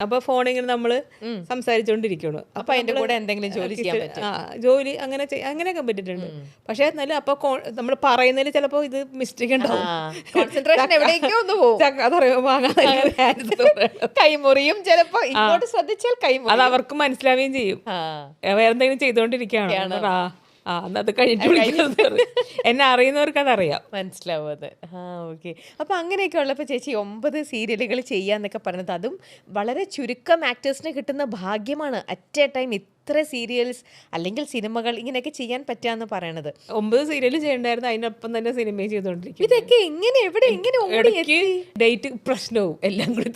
അപ്പൊ ഫോണിങ്ങനെ നമ്മൾ സംസാരിച്ചോണ്ടിരിക്കണു അപ്പൊ അതിന്റെ കൂടെ എന്തെങ്കിലും ജോലി ചെയ്യാൻ പറ്റും. ആ ജോലി അങ്ങനെ അങ്ങനെയൊക്കെ പറ്റിയിട്ടുണ്ട്. പക്ഷെ എന്നാലും അപ്പൊ നമ്മൾ പറയുന്നതിൽ ചിലപ്പോ ഇത് മിസ്റ്റേക്ക് ഉണ്ടാവും. കൈമുറിയും ചിലപ്പോ ഇങ്ങോട്ട് ശ്രദ്ധിച്ചാൽ കൈമുറി. അത് അവർക്ക് മനസ്സിലാവുകയും ചെയ്യും. വേറെന്തെങ്കിലും ഏ, വേറെ എന്തെങ്കിലും ചെയ്തോണ്ടിരിക്കുകയാണ് ആ അത് കഴിഞ്ഞിട്ട് എന്നെ അറിയുന്നവർക്ക് അതറിയാം. മനസ്സിലാവും അത്. ആ ഓക്കെ അപ്പൊ അങ്ങനെയൊക്കെ ഉള്ളപ്പോൾ ചേച്ചി ഒമ്പത് സീരിയലുകൾ ചെയ്യാന്നൊക്കെ പറഞ്ഞത് അതും വളരെ ചുരുക്കം ആക്ടേഴ്സിന് കിട്ടുന്ന ഭാഗ്യമാണ് അറ്റ് എ ടൈം ഇത്ര സീരിയൽസ് അല്ലെങ്കിൽ സിനിമകൾ ഇങ്ങനെയൊക്കെ ചെയ്യാൻ പറ്റാന്ന് പറയണത്. ഒമ്പത് സീരിയൽ ചെയ്യണ്ടായിരുന്നു അതിനൊപ്പം തന്നെ സിനിമയും ചെയ്തോണ്ടിരിക്കും ഇതൊക്കെ എങ്ങനെ എവിടെ എങ്ങനെ ഡേറ്റ് പ്രശ്നവും എല്ലാം കൂടി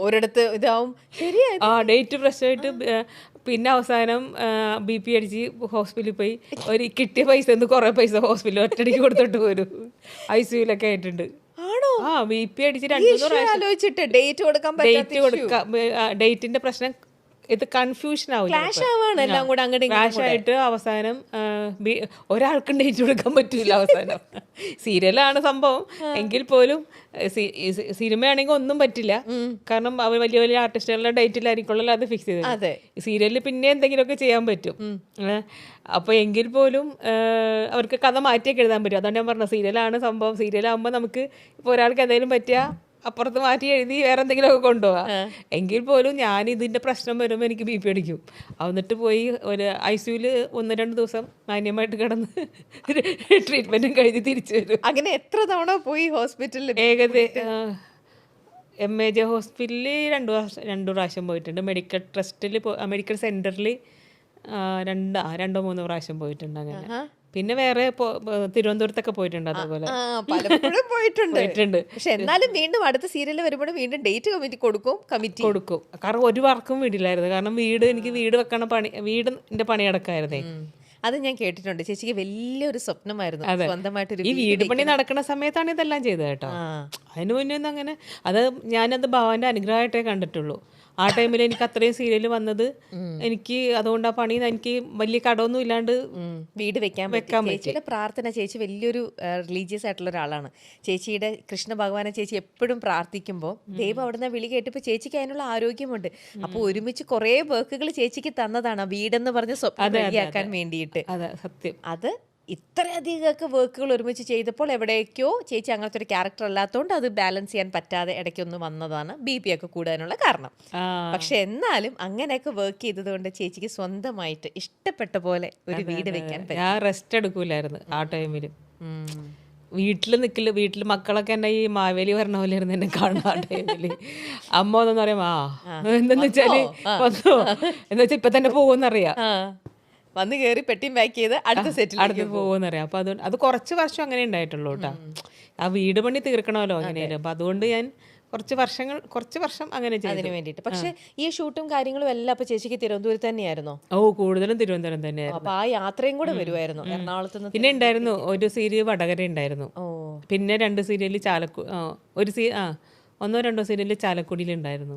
ഒരിടത്ത് ഇതാവും. ശരിയാ ആ ഡേറ്റ് പ്രശ്നമായിട്ട് പിന്നെ അവസാനം ബി പി അടിച്ച് ഹോസ്പിറ്റലിൽ പോയി. ഒരു കിട്ടിയ പൈസ എന്ന് കുറെ പൈസ ഹോസ്പിറ്റലിൽ ഒറ്റടിക്ക് കൊടുത്തിട്ട് വരും ഐ സിയുലൊക്കെ ആയിട്ടുണ്ട്. ആണോ? ആ ബി പി അടിച്ച് രണ്ടു ഡേറ്റ് കൊടുക്കാൻ ഡേറ്റ് കൊടുക്കാം. ഡേറ്റിന്റെ പ്രശ്നം ഇത് കൺഫ്യൂഷൻ ആവും ക്ലാഷ് ആവാണ്. എല്ലാം കൂടെ അങ്ങോട്ട് ആയിട്ട് അവസാനം ഒരാൾക്ക് ഡേറ്റ് കൊടുക്കാൻ പറ്റില്ല അവസാനം. സീരിയലാണ് സംഭവം. എങ്കിൽ പോലും സിനിമയാണെങ്കിൽ ഒന്നും പറ്റില്ല. കാരണം അവർ വലിയ വലിയ ആർട്ടിസ്റ്റുകളുടെ ഡേറ്റിലായിരിക്കുമല്ലോ അത് ഫിക്സ് ചെയ്തത്. അതെ. സീരിയലിൽ പിന്നെ എന്തെങ്കിലുമൊക്കെ ചെയ്യാൻ പറ്റും. അപ്പൊ എങ്കിൽ പോലും അവർക്ക് കഥ മാറ്റിയൊക്കെ എഴുതാൻ പറ്റും. അതുകൊണ്ട് ഞാൻ പറഞ്ഞ സീരിയലാണ് സംഭവം. സീരിയലാകുമ്പോൾ നമുക്ക് ഇപ്പോൾ ഒരാൾക്ക് എന്തെങ്കിലും പറ്റിയ അപ്പുറത്ത് മാറ്റി എഴുതി വേറെ എന്തെങ്കിലുമൊക്കെ കൊണ്ടുപോകാം എങ്കിൽ പോലും ഞാൻ ഇതിന്റെ പ്രശ്നം വരുമ്പോൾ എനിക്ക് ബി പി അടിക്കും. എന്നിട്ട് പോയി ഒരു ഐ സിയുൽ ഒന്ന് രണ്ട് ദിവസം മാന്യമായിട്ട് കിടന്ന് ട്രീറ്റ്മെന്റും കഴിഞ്ഞ് തിരിച്ചു വരും. അങ്ങനെ എത്ര തവണ പോയി ഹോസ്പിറ്റലിൽ ഏകദേശം എം എ ജെ ഹോസ്പിറ്റലിൽ രണ്ട് വർഷം രണ്ടു പ്രാവശ്യം പോയിട്ടുണ്ട്. മെഡിക്കൽ ട്രസ്റ്റിൽ മെഡിക്കൽ സെന്ററിൽ രണ്ട് രണ്ടോ മൂന്നോ പ്രാവശ്യം പോയിട്ടുണ്ട് അങ്ങനെ. പിന്നെ വേറെ തിരുവനന്തപുരത്തൊക്കെ പോയിട്ടുണ്ട് അതുപോലെ. പലപ്പോഴും പോയിട്ടുണ്ട്. പോയിട്ടുണ്ട്. പക്ഷെ എന്നാലും വീണ്ടും അടുത്ത സീരിയൽ വരുമ്പോഴും വീണ്ടും ഡേറ്റ് കമ്മിറ്റി കൊടുക്കും കമ്മിറ്റി. കൊടുക്കും. കാരണം ഒരു വർക്കും വീടില്ലായിരുന്നു. കാരണം വീട് എനിക്ക് വീട് വെക്കണ പണി വീടിന്റെ പണി അടക്കായിരുന്നേ. അത് ഞാൻ കേട്ടിട്ടുണ്ട്. ചേച്ചിക്ക് വലിയൊരു സ്വപ്നമായിരുന്നു. സ്വന്തമായിട്ട് ഈ വീട് പണി നടക്കുന്ന സമയത്താണ് ഇതെല്ലാം ചെയ്തത് കേട്ടോ. അതിനു അതിന് മുന്നേ ഒന്നും അങ്ങനെ അത് ഞാനത് ഭവാന്റെ അനുഗ്രഹമായിട്ടേ കണ്ടിട്ടുള്ളൂ. ആ ടൈമിൽ എനിക്ക് അത്രയും സീരിയൽ വന്നത്. എനിക്ക് അതുകൊണ്ട് ആ പണി എനിക്ക് വലിയ കടമൊന്നും ഇല്ലാണ്ട് വീട് വെക്കാൻ വെക്കാൻ ചേച്ചിയുടെ പ്രാർത്ഥന ചേച്ചി വലിയൊരു റിലീജിയസ് ആയിട്ടുള്ള ഒരാളാണ്. ചേച്ചിയുടെ കൃഷ്ണ ഭഗവാനെ ചേച്ചി എപ്പോഴും പ്രാർത്ഥിക്കുമ്പോൾ ദൈവം അവിടുന്ന് വിളി കേട്ടപ്പോൾ ചേച്ചിക്ക് അതിനുള്ള ആരോഗ്യമുണ്ട്. അപ്പോൾ ഒരുമിച്ച് കുറേ വർക്കുകൾ ചേച്ചിക്ക് തന്നതാണ് വീടെന്ന് പറഞ്ഞ സ്വപ്നം റെഡിയാക്കാൻ വേണ്ടിയിട്ട്. അതെ സത്യം. അത് ഇത്രയധികമൊക്കെ വർക്കുകൾ ഒരുമിച്ച് ചെയ്തപ്പോൾ എവിടേക്കോ ചേച്ചി അങ്ങനത്തെ ഒരു ക്യാരക്ടർ അല്ലാത്തതുകൊണ്ട് അത് ബാലൻസ് ചെയ്യാൻ പറ്റാതെ ഇടയ്ക്കൊന്ന് വന്നതാണ് ബി പി ഒക്കെ കൂടാനുള്ള കാരണം. പക്ഷെ എന്നാലും അങ്ങനെയൊക്കെ വർക്ക് ചെയ്തതുകൊണ്ട് ചേച്ചിക്ക് സ്വന്തമായിട്ട് ഇഷ്ടപ്പെട്ട പോലെ ഒരു വീട് വെക്കാൻ പറ്റും. ഞാൻ റെസ്റ്റ് എടുക്കൂലായിരുന്നു ആ ടൈമിൽ വീട്ടിൽ നിൽക്കില്ല വീട്ടിൽ മക്കളൊക്കെ എന്നെ ഈ മാവേലി പറഞ്ഞ പോലെ ഇരുന്ന് എന്നെ കാണുന്ന ആ ടൈമിൽ അമ്മ ഒന്നെന്ന് പറയാം ആ എന്താന്ന് വെച്ചാൽ വന്നോ? എന്ന് വെച്ചാൽ ഇപ്പൊ തന്നെ പോകുമെന്നറിയാം. വന്ന് കയറി പെട്ടിയും പാക്ക് ചെയ്ത് അടുത്ത സെറ്റിൽ അടുത്ത് പോകുമെന്നറിയാം അപ്പൊ അത് അത് കുറച്ച് വർഷം അങ്ങനെ ഉണ്ടായിട്ടുള്ളൂ കേട്ടോ. ആ വീട് പണി തീർക്കണമല്ലോ എങ്ങനെയാലും. അപ്പൊ അതുകൊണ്ട് ഞാൻ കുറച്ച് വർഷങ്ങൾ കുറച്ച് വർഷം അങ്ങനെ ചെയ്തു. അതിന് വേണ്ടിയിട്ട്. പക്ഷെ ഈ ഷൂട്ടും കാര്യങ്ങളും എല്ലാം അപ്പൊ ചേച്ചിക്ക് തിരുവനന്തപുരത്ത് തന്നെയായിരുന്നോ? ഓ കൂടുതലും തിരുവനന്തപുരം തന്നെയായിരുന്നു. അപ്പൊ ആ യാത്രയും കൂടെ വരുമായിരുന്നു എറണാകുളത്ത് നിന്ന് പിന്നെ ഉണ്ടായിരുന്നു ഒരു സീരിയൽ വടകര ഉണ്ടായിരുന്നു. പിന്നെ രണ്ട് സീരിയൽ ചാലക്കു ഒരു സീ ആ ഒന്നോ രണ്ടോ സീരിയൽ ചാലക്കുടിയിലുണ്ടായിരുന്നു.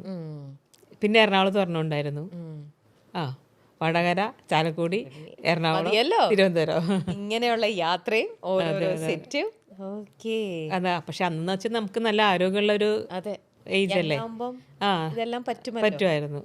പിന്നെ എറണാകുളത്ത് പറഞ്ഞുണ്ടായിരുന്നു ആ. വടകര ചാലക്കുടി എറണാകുളം. തിരുവനന്തപുരം. ഇങ്ങനെയുള്ള യാത്രയും ഓരോരോ സെറ്റും. ഓക്കേ. അതാ പക്ഷെ അന്ന് വെച്ചാൽ നമുക്ക് നല്ല ആരോഗ്യമുള്ള ഒരു ഏജ് അല്ലേ? ആ. ഇതെല്ലാം പറ്റുമായിരുന്നു.